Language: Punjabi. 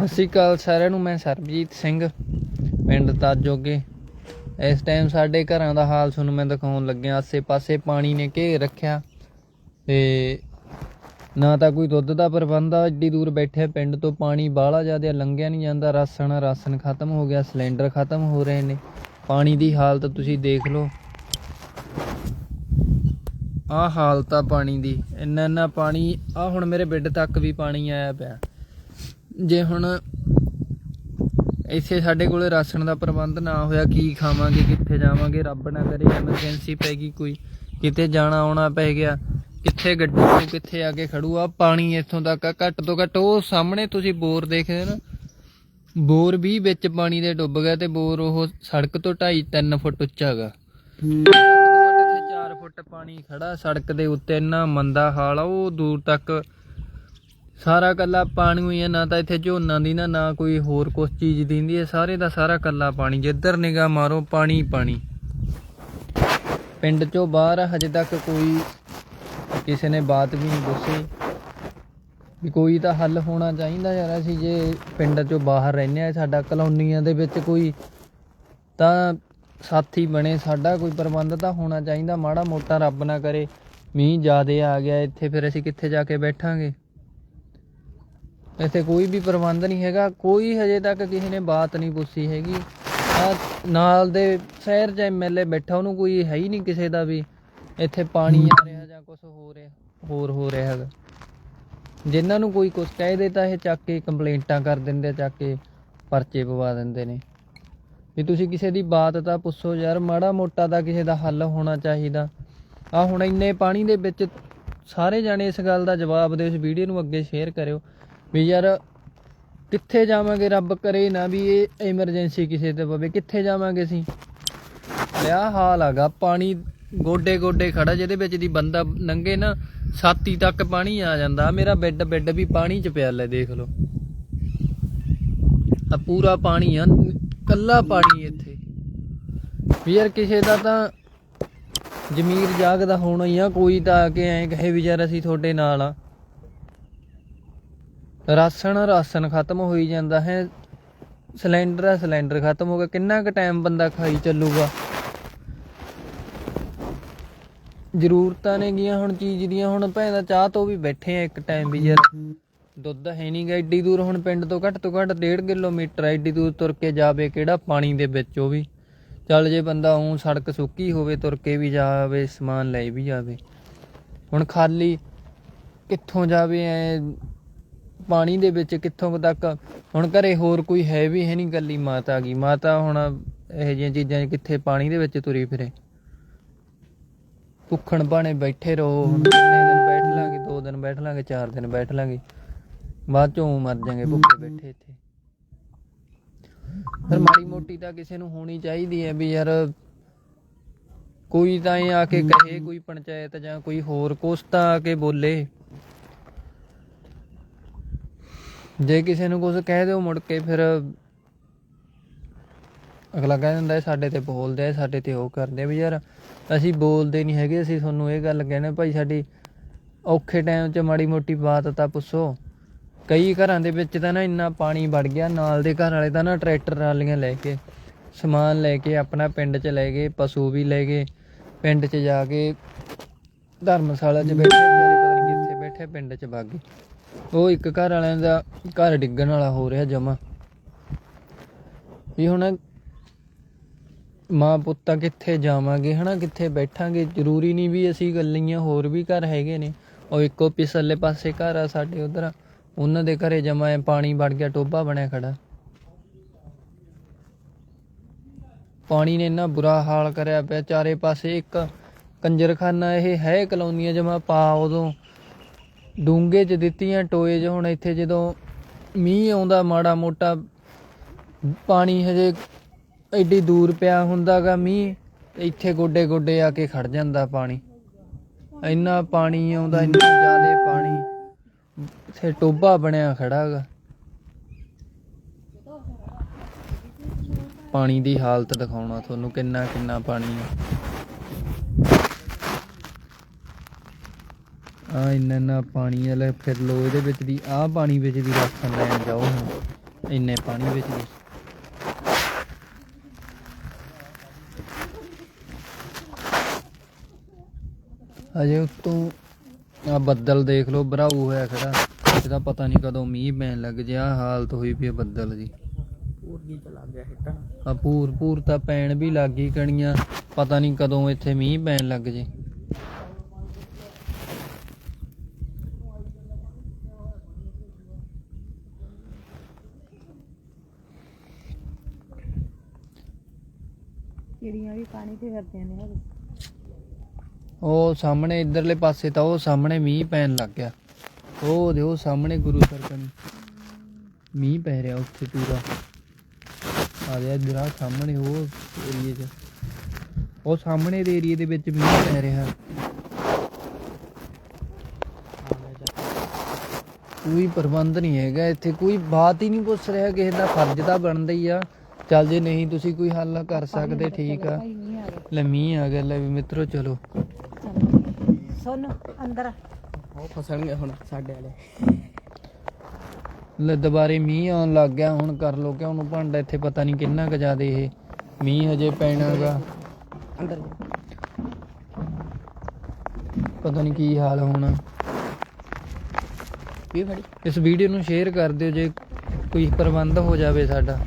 ਸਤਿ ਸ਼੍ਰੀ ਅਕਾਲ ਸਾਰਿਆਂ ਨੂੰ, ਮੈਂ ਸਰਬਜੀਤ ਸਿੰਘ, ਪਿੰਡ ਤਾਜੋਗੇ ਇਸ ਟਾਈਮ ਸਾਡੇ ਘਰਾਂ ਦਾ ਹਾਲ ਤੁਹਾਨੂੰ ਮੈਂ ਦਿਖਾਉਣ ਲੱਗਿਆ, ਆਸੇ-ਪਾਸੇ ਪਾਣੀ ਨੇ ਘੇਰ ਰੱਖਿਆ ਤੇ ਨਾ ਤਾਂ ਕੋਈ ਦੁੱਧ ਦਾ ਪ੍ਰਬੰਧ ਆ ਏਡੀ ਦੂਰ ਬੈਠੇ ਪਿੰਡ ਤੋਂ ਪਾਣੀ ਬਾਹਲਾ ਜ਼ਿਆਦਾ ਲੰਘਿਆ ਨਹੀਂ ਜਾਂਦਾ ਰਾਸ਼ਨ ਰਾਸ਼ਨ ਖਤਮ ਹੋ ਗਿਆ, ਸਿਲੰਡਰ ਖਤਮ ਹੋ ਰਹੇ ਨੇ। ਪਾਣੀ ਦੀ ਹਾਲਤ ਤੁਸੀਂ ਦੇਖ ਲਓ। ਆਹ ਹਾਲਤ ਆ ਪਾਣੀ ਦੀ ਇੰਨਾ ਇੰਨਾ ਪਾਣੀ ਆ ਹੁਣ ਮੇਰੇ ਬੈੱਡ ਤੱਕ ਵੀ ਪਾਣੀ ਆਇਆ ਪਿਆ। ਜੇ ਹੁਣ ਇੱਥੇ ਸਾਡੇ ਕੋਲੇ ਰਾਸ਼ਨ ਦਾ ਪ੍ਰਬੰਧ ਨਾ ਹੋਇਆ, ਕੀ ਖਾਵਾਂਗੇ, ਕਿੱਥੇ ਜਾਵਾਂਗੇ? ਰੱਬ ਨਾ ਕਰੇ ਐਮਰਜੈਂਸੀ ਪੈ ਗਈ ਕੋਈ। ਕਿਤੇ ਜਾਣਾ ਆਉਣਾ ਪੈ ਗਿਆ। ਕਿੱਥੇ ਗੱਡੀ ਨੂੰ ਕਿੱਥੇ ਆ ਕੇ ਖੜੂ ਆ? ਪਾਣੀ ਇੱਥੋਂ ਤੱਕ ਘੱਟ ਤੋਂ ਘੱਟ ਉਹ ਸਾਹਮਣੇ ਤੁਸੀਂ ਬੋਰ ਦੇਖਦੇ ਨਾ। ਬੋਰ ਵੀ ਵਿੱਚ ਪਾਣੀ ਦੇ ਡੁੱਬ ਗਿਆ ਤੇ ਬੋਰ ਉਹ ਸੜਕ ਤੋਂ 2.5 3 ਫੁੱਟ ਉੱਚਾ ਹੈਗਾ ਘੱਟ 4 ਫੁੱਟ ਪਾਣੀ ਖੜਾ ਸੜਕ ਦੇ ਉੱਤੇ, ਇੰਨਾ ਮੰਦਾ ਹਾਲ ਆ, ਉਹ ਦੂਰ ਤੱਕ ਸਾਰਾ ਕੱਲਾ ਪਾਣੀ ਹੋਈ ਹੈ ਨਾ ਤਾਂ ਇੱਥੇ ਝੋਨਾ ਦੀ ਨਾ ਨਾ ਕੋਈ ਹੋਰ ਕੁਛ ਚੀਜ਼ ਦਿੰਦੀ ਹੈ ਸਾਰੇ ਦਾ ਸਾਰਾ ਕੱਲਾ ਪਾਣੀ, ਜਿੱਧਰ ਨਿਗਾਹ ਮਾਰੋ, ਪਾਣੀ ਪਾਣੀ। ਪਿੰਡ ਚੋਂ ਬਾਹਰ ਹਜੇ ਤੱਕ ਕੋਈ ਕਿਸੇ ਨੇ ਬਾਤ ਵੀ ਨਹੀਂ ਦੱਸੀ ਵੀ ਕੋਈ ਤਾਂ ਹੱਲ ਹੋਣਾ ਚਾਹੀਦਾ ਯਾਰ, ਅਸੀਂ ਜੇ ਪਿੰਡ ਚੋਂ ਬਾਹਰ ਰਹਿੰਦੇ ਆ, ਸਾਡਾ ਕਲੋਨੀਆਂ ਦੇ ਵਿੱਚ ਕੋਈ ਤਾਂ ਸਾਥੀ ਬਣੇ, ਸਾਡਾ ਕੋਈ ਪ੍ਰਬੰਧ ਤਾਂ ਹੋਣਾ ਚਾਹੀਦਾ। ਮਾੜਾ ਮੋਟਾ ਰੱਬ ਨਾ ਕਰੇ, ਮੀਂਹ ਜ਼ਿਆਦੇ ਆ ਗਿਆ, ਇੱਥੇ ਫਿਰ ਅਸੀਂ ਕਿੱਥੇ ਜਾ ਕੇ ਬੈਠਾਂਗੇ? ਇੱਥੇ ਕੋਈ ਵੀ ਪ੍ਰਬੰਧ ਨਹੀਂ ਹੈਗਾ। ਕੋਈ ਹਜੇ ਤੱਕ ਕਿਸੇ ਨੇ ਬਾਤ ਨਹੀਂ ਪੁੱਛੀ ਹੈਗੀ। ਆ ਨਾਲ ਦੇ ਸ਼ਹਿਰ 'ਚ ਐਮਐਲਏ ਬੈਠਾ, ਉਹਨੂੰ ਕੋਈ ਹੈ ਹੀ ਨਹੀਂ ਕਿਸੇ ਦਾ ਵੀ। ਇੱਥੇ ਪਾਣੀ ਆ ਰਿਹਾ ਜਾਂ ਕੁਝ ਹੋ ਰਿਹਾ, ਹੋਰ ਹੋ ਰਿਹਾ ਹੈਗਾ। ਜਿਨ੍ਹਾਂ ਨੂੰ ਕੋਈ ਕੁਝ ਕਹਿ ਦੇ ਤਾਂ ਇਹ ਚੱਕ ਕੇ ਕੰਪਲੇਂਟਾਂ ਕਰ ਦਿੰਦੇ, ਚੱਕ ਕੇ ਪਰਚੇ ਪਵਾ ਦਿੰਦੇ ਨੇ। ਵੀ ਤੁਸੀਂ ਕਿਸੇ ਦੀ ਬਾਤ ਤਾਂ ਪੁੱਛੋ ਯਾਰ, ਮਾੜਾ ਮੋਟਾ ਤਾਂ ਕਿਸੇ ਦਾ ਹੱਲ ਹੋਣਾ ਚਾਹੀਦਾ। ਆ ਹੁਣ ਇੰਨੇ ਪਾਣੀ ਦੇ ਵਿੱਚ ਸਾਰੇ ਜਾਣੇ ਇਸ ਗੱਲ ਦਾ ਜਵਾਬ ਦਿਓ, ਇਸ ਵੀਡੀਓ ਨੂੰ ਅੱਗੇ ਸ਼ੇਅਰ ਕਰਿਓ। ਵੀ ਯਾਰ ਕਿੱਥੇ ਜਾਵਾਂਗੇ ਰੱਬ ਕਰੇ ਨਾ ਵੀ ਇਹ ਐਮਰਜੈਂਸੀ ਕਿਸੇ ਤੇ ਪਵੇ। ਕਿੱਥੇ ਜਾਵਾਂਗੇ ਅਸੀਂ? ਲਿਆ ਹਾਲ ਹੈਗਾ, ਪਾਣੀ ਗੋਡੇ ਗੋਡੇ ਖੜਾ, ਜਿਹਦੇ ਵਿੱਚ ਦੀ ਬੰਦਾ ਨੰਗੇ ਨਾ ਛਾਤੀ ਤੱਕ ਪਾਣੀ ਆ ਜਾਂਦਾ। ਮੇਰਾ ਬੈੱਡ ਬੈੱਡ ਵੀ ਪਾਣੀ ਚ ਪਿਆ ਲੈ, ਦੇਖ ਲਓ। ਆ ਪੂਰਾ ਪਾਣੀ ਆ, ਕੱਲਾ ਪਾਣੀ ਇੱਥੇ। ਵੀ ਯਾਰ ਕਿਸੇ ਦਾ ਤਾਂ ਜ਼ਮੀਰ ਜਾਗਦਾ ਹੋਣਾ ਹੀ ਆ, ਕੋਈ ਤਾਂ ਆ ਕੇ ਐਂ ਕਹੇ ਵੀ ਯਾਰ ਅਸੀਂ ਤੁਹਾਡੇ ਨਾਲ ਆ। ਰਾਸ਼ਨ ਰਾਸ਼ਨ ਖਤਮ ਹੋਈ ਜਾਂਦਾ ਹੈ। ਸਿਲੰਡਰ ਆ ਸਿਲੰਡਰ ਖਤਮ ਹੋ ਗਿਆ। ਕਿੰਨਾ ਕੁ ਟਾਈਮ ਬੰਦਾ ਖਾਈ ਚੱਲੂਗਾ? ਜ਼ਰੂਰਤਾਂ ਨੇ ਗੀਆਂ ਹੁਣ ਚੀਜ਼ ਦੀਆਂ। ਹੁਣ ਭੈਣ ਚਾਹ ਤੋਂ ਵੀ ਬੈਠੇ ਆ ਇੱਕ ਟਾਈਮ ਵੀ ਯਾਰ। ਦੁੱਧ ਹੈ ਨਹੀਂ ਗਾ ਏਡੀ ਦੂਰ। ਹੁਣ ਪਿੰਡ ਤੋਂ ਘੱਟ ਤੋਂ ਘੱਟ 1.5 ਕਿਲੋਮੀਟਰ ਏਡੀ ਦੂਰ ਤੁਰ ਕੇ ਜਾਵੇ ਕਿਹੜਾ ਪਾਣੀ ਦੇ ਵਿੱਚ ਉਹ ਵੀ। ਚੱਲ ਜੇ ਬੰਦਾ ਉਂ ਸੜਕ ਸੁੱਕੀ ਹੋਵੇ, ਤੁਰ ਕੇ ਵੀ ਜਾਵੇ, ਸਮਾਨ ਲੈ ਵੀ ਜਾਵੇ। ਹੁਣ ਖਾਲੀ ਕਿੱਥੋਂ ਜਾਵੇ ਐ ਪਾਣੀ ਦੇ ਵਿੱਚ ਕਿੱਥੋਂ ਤੱਕ, ਹੁਣ ਘਰੇ ਹੋਰ ਕੋਈ ਹੈ ਵੀ ਹੈ ਨਹੀਂ ਗੱਲੀ ਮਾਤਾ ਗਈ ਮਾਤਾ ਹੁਣ ਇਹੋ ਜਿਹੀਆਂ ਚੀਜ਼ਾਂ 'ਚ ਕਿੱਥੇ ਪਾਣੀ ਦੇ ਵਿੱਚ ਤੁਰੀ ਫਿਰੇ? ਭੁੱਖਣ ਬਾਣੇ ਬੈਠੇ ਰਹੋ ਹੁਣ, ਕਿੰਨੇ ਦਿਨ ਬੈਠ ਲਾਂਗੇ? ਦੋ ਦਿਨ ਬੈਠ ਲਾਂਗੇ, ਚਾਰ ਦਿਨ ਬੈਠ ਲਾਂਗੇ। ਬਾਅਦ ਚੋਂ ਮਰ ਜਾਾਂਗੇ ਭੁੱਖੇ ਬੈਠੇ ਇੱਥੇ। ਪਰ ਮਾੜੀ ਮੋਟੀ ਤਾਂ ਕਿਸੇ ਨੂੰ ਹੋਣੀ ਚਾਹੀਦੀ ਹੈ ਵੀ ਯਾਰ ਕੋਈ ਤਾਂ ਇਹ ਆ ਕੇ ਕਹੇ ਕੋਈ ਪੰਚਾਇਤ ਜਾਂ ਕੋਈ ਹੋਰ ਕੁਛ ਤਾਂ ਆ ਕੇ ਬੋਲੇ। ਜੇ ਕਿਸੇ ਨੂੰ ਕੁਝ ਕਹਿ ਦਿਓ ਮੁੜ ਕੇ ਫਿਰ ਅਗਲਾ ਕਹਿ ਦਿੰਦਾ ਇਹ ਸਾਡੇ ਤੇ ਬੋਲਦੇ ਆ ਸਾਡੇ ਤੇ ਉਹ ਕਰਦੇ ਵੀ ਯਾਰ ਅਸੀਂ ਬੋਲਦੇ ਨਹੀਂ ਹੈਗੇ, ਅਸੀਂ ਤੁਹਾਨੂੰ ਇਹ ਗੱਲ ਕਹਿੰਦੇ ਭਾਈ ਸਾਡੀ ਔਖੇ ਟਾਈਮ 'ਚ ਮਾੜੀ ਮੋਟੀ ਬਾਤ ਤਾਂ ਪੁੱਛੋ। ਕਈ ਘਰਾਂ ਦੇ ਵਿੱਚ ਤਾਂ ਨਾ ਇੰਨਾ ਪਾਣੀ ਵੜ ਗਿਆ, ਨਾਲ ਦੇ ਘਰ ਵਾਲੇ ਤਾਂ ਨਾ ਟਰੈਕਟਰ ਟਰਾਲੀਆਂ ਲੈ ਕੇ, ਸਮਾਨ ਲੈ ਕੇ, ਆਪਣਾ ਪਿੰਡ 'ਚ ਲੈ ਗਏ, ਪਸ਼ੂ ਵੀ ਲੈ ਗਏ, ਪਿੰਡ 'ਚ ਜਾ ਕੇ ਧਰਮਸ਼ਾਲਾ 'ਚ ਬੈਠੇ, ਵਿਚਾਰੇ ਪਤਾ ਨਹੀਂ ਕਿੱਥੇ ਬੈਠੇ, ਪਿੰਡ 'ਚ ਵਗ ਗਏ। ਉਹ ਇੱਕ ਘਰ ਵਾਲਿਆਂ ਦਾ ਘਰ ਡਿੱਗਣ ਵਾਲਾ ਹੋ ਰਿਹਾ ਜਮਾ। ਵੀ ਹੁਣ ਮਾਂ ਪੁੱਤਾਂ ਕਿੱਥੇ ਜਾਵਾਂਗੇ, ਹਨਾ? ਕਿੱਥੇ ਬੈਠਾਂਗੇ? ਜ਼ਰੂਰੀ ਨਹੀਂ ਵੀ ਅਸੀਂ ਗੱਲੀਆਂ ਹੋਰ ਵੀ ਘਰ ਹੈਗੇ ਨੇ। ਉਹ ਇੱਕੋ ਪਿਛਲੇ ਪਾਸੇ ਘਰ ਆ ਸਾਡੇ ਉਧਰ। ਉਹਨਾਂ ਦੇ ਘਰੇ ਜਮਾ ਐ ਪਾਣੀ ਵੜ ਗਿਆ ਟੋਬਾ ਬਣਿਆ ਖੜਾ। ਪਾਣੀ ਨੇ ਇੰਨਾ ਬੁਰਾ ਹਾਲ ਕਰਿਆ ਪਿਆ, ਚਾਰੇ ਪਾਸੇ ਇੱਕ ਕੰਜਰਖਾਨਾ ਇਹ ਹੈ, ਕਲੋਨੀਆਂ ਜਮਾ ਪਾ ਉਦੋਂ। ਡੂੰਗੇ ਚ ਦਿੱਤੀਆਂ ਟੋਏ 'ਚ ਹੁਣ ਇੱਥੇ ਜਦੋਂ ਮੀਂਹ ਆਉਂਦਾ ਮਾੜਾ ਮੋਟਾ, ਪਾਣੀ ਹਜੇ ਐਡੀ ਦੂਰ ਪਿਆ ਹੁੰਦਾਗਾ ਮੀਂਹ, ਤੇ ਇੱਥੇ ਗੋਡੇ ਗੋਡੇ ਆ ਕੇ ਖੜ ਜਾਂਦਾ ਪਾਣੀ। ਇੰਨਾ ਪਾਣੀ ਆਉਂਦਾ, ਇੰਨਾ ਜ਼ਿਆਦਾ ਪਾਣੀ, ਇੱਥੇ ਟੋਬਾ ਬਣਿਆ ਖੜਾਗਾ। ਪਾਣੀ ਦੀ ਹਾਲਤ ਦਿਖਾਉਣਾ ਤੁਹਾਨੂੰ ਕਿੰਨਾ ਕਿੰਨਾ ਪਾਣੀ ਆ। ਆ ਇੰਨਾ ਇੰਨਾ ਪਾਣੀ ਵਾਲਾ ਫਿਰ ਲੋ ਇਹਦੇ ਵਿੱਚ ਦੀ ਆਹ ਪਾਣੀ ਵਿੱਚ ਦੀ ਰਾਸ਼ਨ ਲੈਣ ਜਾਓ ਹੁਣ ਇੰਨੇ ਪਾਣੀ ਵਿੱਚ ਦੀ। ਅਜੇ ਉਤੋਂ ਆ ਬੱਦਲ ਦੇਖ ਲਓ ਭਰਾਊ ਹੋਇਆ ਖੜਾ ਇਹਦਾ ਪਤਾ ਨਹੀਂ ਕਦੋਂ ਮੀਂਹ ਪੈਣ ਲੱਗ ਜੇ ਆਹ ਹਾਲਤ ਹੋਈ ਪਈ ਆ ਬੱਦਲ ਦੀ। ਪੂਰ ਕੀ ਚਲਾ ਗਿਆ ਹਿੱਟਣ ਆ ਪੂਰ ਪੂਰ ਤਾਂ ਪੈਣ ਵੀ ਲੱਗ ਕਣੀਆਂ ਪਤਾ ਨਹੀਂ ਕਦੋਂ ਇੱਥੇ ਮੀਂਹ ਪੈਣ ਲੱਗ ਜੇ। ਚਿੜੀਆਂ ਵੀ ਪਾਣੀ ਤੇ ਫਿਰਦੀਆਂ ਨੇ ਹਜੇ। ਉਹ ਸਾਹਮਣੇ ਇਧਰਲੇ ਪਾਸੇ ਤਾਂ ਉਹ ਸਾਹਮਣੇ ਮੀਂਹ ਪੈਣ ਲੱਗ ਗਿਆ। ਉਹ ਦੇ ਸਾਹਮਣੇ ਗੁਰੂ ਸਰ ਮੀਂਹ ਪੈ ਰਿਹਾ ਉੱਥੇ ਪੂਰਾ। ਆ ਗਿਆ ਇਧਰ, ਆ ਸਾਹਮਣੇ ਉਹ ਏਰੀਏ 'ਚ। ਉਹ ਸਾਹਮਣੇ ਦੇ ਏਰੀਏ ਦੇ ਵਿੱਚ ਮੀਂਹ ਪੈ ਰਿਹਾ। ਕੋਈ ਪ੍ਰਬੰਧ ਨਹੀਂ ਹੈਗਾ ਇੱਥੇ। ਕੋਈ ਬਾਤ ਹੀ ਨਹੀਂ ਪੁੱਛ ਰਿਹਾ ਕਿਸੇ ਦਾ। ਫਰਜ਼ ਤਾਂ ਬਣਦਾ ਹੀ ਆ। ਚੱਲ ਜੇ ਨਹੀਂ ਤੁਸੀਂ ਕੋਈ ਹੱਲ ਕਰ ਸਕਦੇ ਠੀਕ ਆ। ਭਾਈ ਨਹੀਂ ਆ ਗਿਆ ਲੈ ਮੀਂਹ ਆ ਗਿਆ ਲੈ ਵੀ ਮਿੱਤਰੋ ਚਲੋ। ਸੁਣ ਅੰਦਰ ਉਹ ਫਸਣਗੇ ਹੁਣ ਸਾਡੇ ਵਾਲੇ। ਲੈ ਦੁਬਾਰੇ ਮੀਂਹ ਆਉਣ ਲੱਗ ਗਿਆ ਹੁਣ ਕਰ ਲੋ ਕਿ ਉਹਨੂੰ ਭਾਂਡਾ ਇੱਥੇ ਪਤਾ ਨਹੀਂ ਕਿੰਨਾ ਕੁ ਜ਼ਿਆਦੇ ਇਹ। ਮੀਂਹ ਹਜੇ ਪੈਣਾਗਾ। ਅੰਦਰ ਪਤਾ ਨਹੀਂ ਕੀ ਹਾਲ ਹੋਣਾ। ਵੀ ਫੜੀ। ਇਸ ਵੀਡੀਓ ਨੂੰ ਸ਼ੇਅਰ ਕਰ ਦਿਓ ਜੇ ਕੋਈ ਪ੍ਰਬੰਧ ਹੋ ਜਾਵੇ ਸਾਡਾ।